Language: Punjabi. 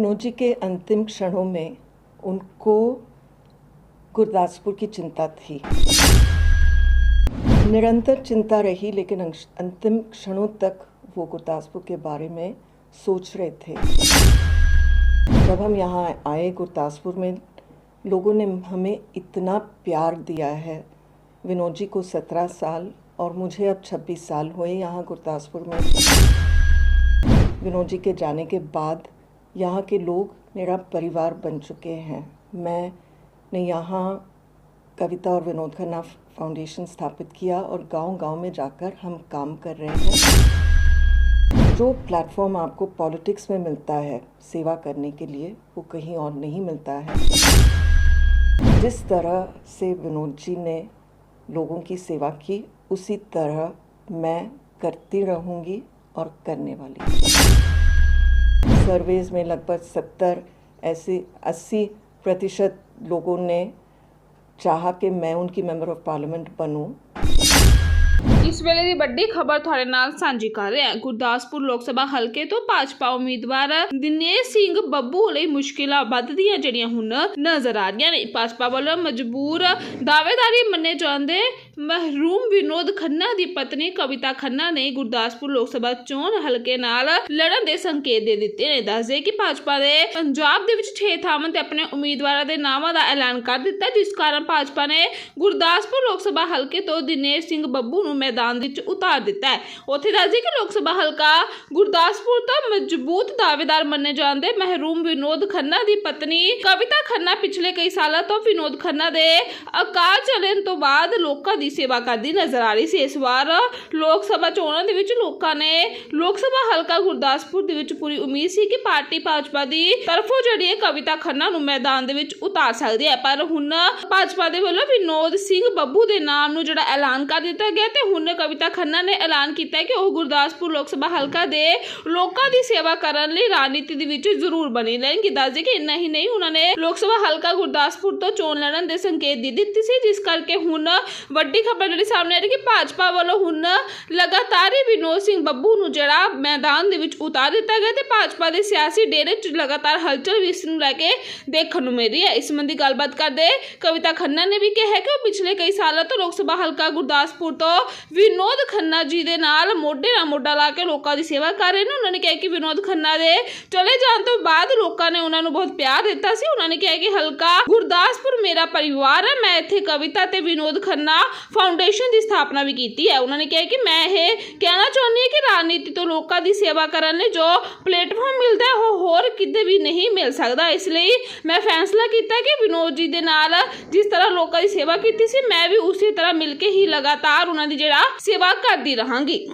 विनोद जी के अंतिम क्षणों में उनको गुरदासपुर की चिंता थी। निरंतर चिंता रही, लेकिन अंतिम क्षणों तक वो गुरदासपुर के बारे में सोच रहे थे। जब हम यहाँ आए गुरदासपुर में, लोगों ने हमें इतना प्यार दिया है। विनोद जी को सत्रह साल और मुझे अब छब्बीस साल हुए यहाँ गुरदासपुर में। विनोद जी के जाने के बाद यहाँ के लोग मेरा परिवार बन चुके हैं। मैंने यहाँ कविता और विनोद खन्ना फाउंडेशन स्थापित किया और गांव-गांव में जाकर हम काम कर रहे हैं। जो प्लेटफॉर्म आपको पॉलिटिक्स में मिलता है, सेवा करने के लिए, वो कहीं और नहीं मिलता है। जिस तरह से विनोद जी ने लोगों की सेवा की, उसी तरह मैं करती रहूँगी और करने वाली। सर्वेज में लगभग सत्तर ऐसे अस्सी प्रतिशत लोगों ने चाहा कि मैं उनकी मेंबर ऑफ पार्लियामेंट बनूं ਇਸ ਵੇਲੇ ਦੀ ਵੱਡੀ ਖਬਰ ਤੁਹਾਡੇ ਨਾਲ ਸਾਂਝੀ ਕਰ ਰਹੇ ਹਾਂ ਗੁਰਦਾਸਪੁਰ ਲੋਕ ਸਭਾ ਹਲਕੇ ਤੋਂ ਭਾਜਪਾ ਉਮੀਦਵਾਰ ਦਿਨੇਸ਼ ਸਿੰਘ ਬੱਬੂ ਲਈ ਮੁਸ਼ਕਿਲਾਂ ਵੱਧਦੀਆਂ ਜਿਹੜੀਆਂ ਹੁਣ ਨਜ਼ਰ ਆ ਰਹੀਆਂ ਨੇ ਭਾਜਪਾ ਵੱਲੋਂ ਮਜਬੂਰ ਦਾਅਵੇਦਾਰੀ ਮੰਨੇ ਜਾਂਦੇ ਮਹਿਰੂਮ ਵਿਨੋਦ ਖੰਨਾ ਦੀ ਪਤਨੀ ਕਵਿਤਾ ਖੰਨਾ ਨੇ ਗੁਰਦਾਸਪੁਰ ਲੋਕ ਸਭਾ ਚੋਣ ਹਲਕੇ ਨਾਲ ਲੜਨ ਦੇ ਸੰਕੇਤ ਦੇ ਦਿੱਤੇ ਨੇ। ਦੱਸਦੇ ਕਿ ਭਾਜਪਾ ਦੇ ਪੰਜਾਬ ਦੇ ਵਿੱਚ 6 ਥਾਵਾਂ ਤੇ ਆਪਣੇ ਉਮੀਦਵਾਰਾਂ ਦੇ ਨਾਵਾਂ ਦਾ ਐਲਾਨ ਕਰ ਦਿੱਤਾ, ਜਿਸ ਕਾਰਨ ਭਾਜਪਾ ਨੇ ਗੁਰਦਾਸਪੁਰ ਲੋਕ ਸਭਾ ਹਲਕੇ ਤੋਂ ਦਿਨੇਸ਼ ਸਿੰਘ ਬੱਬੂ ਨੂੰ ਮੈਦਾਨ ਵਿੱਚ ਉਤਾਰ ਦਿੱਤਾ ਹੈ। ਉੱਥੇ ਦੱਸਦੇ ਕਿ ਲੋਕ ਸਭਾ ਹਲਕਾ ਗੁਰਦਾਸਪੁਰ ਤੋਂ ਮਜ਼ਬੂਤ ਦਾਅਵੇਦਾਰ ਮੰਨੇ ਜਾਂਦੇ ਮਹਿਰੂਮ ਵਿਨੋਦ ਖੰਨਾ ਦੀ ਪਤਨੀ ਕਵਿਤਾ ਖੰਨਾ ਪਿਛਲੇ ਕਈ ਸਾਲਾਂ ਤੋਂ ਵਿਨੋਦ ਖੰਨਾ ਦੇ ਅਕਾਲ ਚਲਣ ਤੋਂ ਬਾਅਦ ਲੋਕਾਂ ਦੀ ਸੇਵਾ ਕਰਦੀ ਨਜ਼ਰ ਆ ਰਹੀ ਸੀ। ਇਸ ਵਾਰ ਲੋਕ ਸਭਾ ਚੋਣਾਂ ਦੇ ਵਿੱਚ ਲੋਕਾਂ ਨੇ ਲੋਕ ਸਭਾ ਹਲਕਾ ਗੁਰਦਾਸਪੁਰ ਦੇ ਵਿੱਚ ਪੂਰੀ ਉਮੀਦ ਸੀ ਕਿ ਪਾਰਟੀ ਭਾਜਪਾ ਦੀ ਤਰਫੋਂ ਜਿਹੜੀ ਹੈ ਕਵਿਤਾ ਖੰਨਾ ਨੂੰ ਮੈਦਾਨ ਦੇ ਵਿੱਚ ਉਤਾਰ ਸਕਦੀ ਹੈ। ਪਰ ਹੁਣ ਭਾਜਪਾ ਦੇ ਵੱਲੋਂ ਵਿਨੋਦ ਸਿੰਘ ਬੱਬੂ ਦੇ ਨਾਮ ਨੂੰ ਜਿਹੜਾ ਐਲਾਨ ਕਰ ਦਿੱਤਾ ਗਿਆ ਤੇ ਹੁਣ ਕਵਿਤਾ ਖੰਨਾ ਨੇ ਐਲਾਨ ਕੀਤਾ ਹੈ ਕਿ ਉਹ ਗੁਰਦਾਸਪੁਰ ਲੋਕ ਸਭਾ ਹਲਕਾ ਦੇ ਲੋਕਾਂ ਦੀ ਸੇਵਾ ਕਰਨ ਲਈ ਰਾਜਨੀਤੀ ਦੇ ਵਿੱਚ ਜ਼ਰੂਰ ਬਣੀ ਰਹਿਣਗੇ। ਦੱਸਦੇ ਕਿ ਇੰਨਾ ਹੀ ਨਹੀਂ, ਉਹਨਾਂ ਨੇ ਲੋਕ ਸਭਾ ਹਲਕਾ ਗੁਰਦਾਸਪੁਰ ਤੋਂ ਚੋਣ ਲੜਨ ਦੇ ਸੰਕੇਤ ਦੇ ਦਿੱਤੀ ਸੀ, ਜਿਸ ਕਰਕੇ ਹੁਣ ਵੱਡੀ ਖਬਰ ਜਿਹੜੀ ਸਾਹਮਣੇ ਆ ਰਹੀ ਕਿ ਭਾਜਪਾ ਵੱਲੋਂ ਹੁਣ ਲਗਾਤਾਰ ਹੀ ਵਿਨੋਦ ਸਿੰਘ ਬੱਬੂ ਨੂੰ ਜਿਹੜਾ ਮੈਦਾਨ ਦੇ ਵਿੱਚ ਉਤਾਰ ਦਿੱਤਾ ਗਿਆ ਤੇ ਭਾਜਪਾ ਦੇ ਸਿਆਸੀ ਡੇਰੇ 'ਚ ਲਗਾਤਾਰ ਹਲਚਲ ਵੀ ਇਸ ਨੂੰ ਲੈ ਕੇ ਦੇਖਣ ਨੂੰ ਮਿਲ ਰਹੀ ਹੈ। ਇਸ ਸੰਬੰਧੀ ਗੱਲਬਾਤ ਕਰਦੇ ਕਵਿਤਾ ਖੰਨਾ ਨੇ ਵੀ ਕਿਹਾ ਕਿ ਉਹ ਪਿਛਲੇ ਕਈ ਸਾਲਾਂ ਤੋਂ ਲੋਕ ਸਭਾ ਹਲਕਾ ਗੁਰਦਾਸਪੁਰ ਤੋਂ ਵਿਨੋਦ ਖੰਨਾ ਜੀ ਦੇ ਨਾਲ ਮੋਢੇ ਨਾਲ ਮੋਢਾ ਲਾ ਕੇ ਲੋਕਾਂ ਦੀ ਸੇਵਾ ਕਰ ਰਹੇ ਨੇ। ਉਹਨਾਂ ਨੇ ਕਿਹਾ ਕਿ ਵਿਨੋਦ ਖੰਨਾ ਦੇ ਚਲੇ ਜਾਣ ਤੋਂ ਬਾਅਦ ਲੋਕਾਂ ਨੇ ਉਹਨਾਂ ਨੂੰ ਬਹੁਤ ਪਿਆਰ ਦਿੱਤਾ ਸੀ। ਉਹਨਾਂ ਨੇ ਕਿਹਾ ਕਿ ਹਲਕਾ ਗੁਰਦਾਸਪੁਰ ਮੇਰਾ ਪਰਿਵਾਰ ਹੈ ਮੈਂ ਇੱਥੇ ਕਵਿਤਾ ਤੇ ਵਿਨੋਦ ਖੰਨਾ ਫਾਊਂਡੇਸ਼ਨ ਦੀ ਸਥਾਪਨਾ ਵੀ ਕੀਤੀ ਹੈ। ਉਹਨਾਂ ਨੇ ਕਿਹਾ ਕਿ ਮੈਂ ਇਹ ਕਹਿਣਾ ਚਾਹੁੰਦੀ ਹਾਂ ਕਿ ਰਾਜਨੀਤੀ ਤੋਂ ਲੋਕਾਂ ਦੀ ਸੇਵਾ ਕਰਨ ਲਈ ਜੋ ਪਲੇਟਫਾਰਮ ਮਿਲਦਾ ਹੈ ਉਹ ਹੋਰ ਕਿਤੇ ਵੀ ਨਹੀਂ ਮਿਲ ਸਕਦਾ। ਇਸ ਲਈ ਮੈਂ ਫੈਸਲਾ ਕੀਤਾ ਕਿ ਵਿਨੋਦ ਜੀ ਦੇ ਨਾਲ ਜਿਸ ਤਰ੍ਹਾਂ ਲੋਕਾਂ ਦੀ ਸੇਵਾ ਕੀਤੀ ਸੀ, ਮੈਂ ਵੀ ਉਸੇ ਤਰ੍ਹਾਂ ਮਿਲ ਕੇ ਹੀ ਲਗਾਤਾਰ ਉਹਨਾਂ ਦੀ ਜਿਹੜਾ ਸੇਵਾ ਕਰਦੀ ਰਹਾਂਗੀ।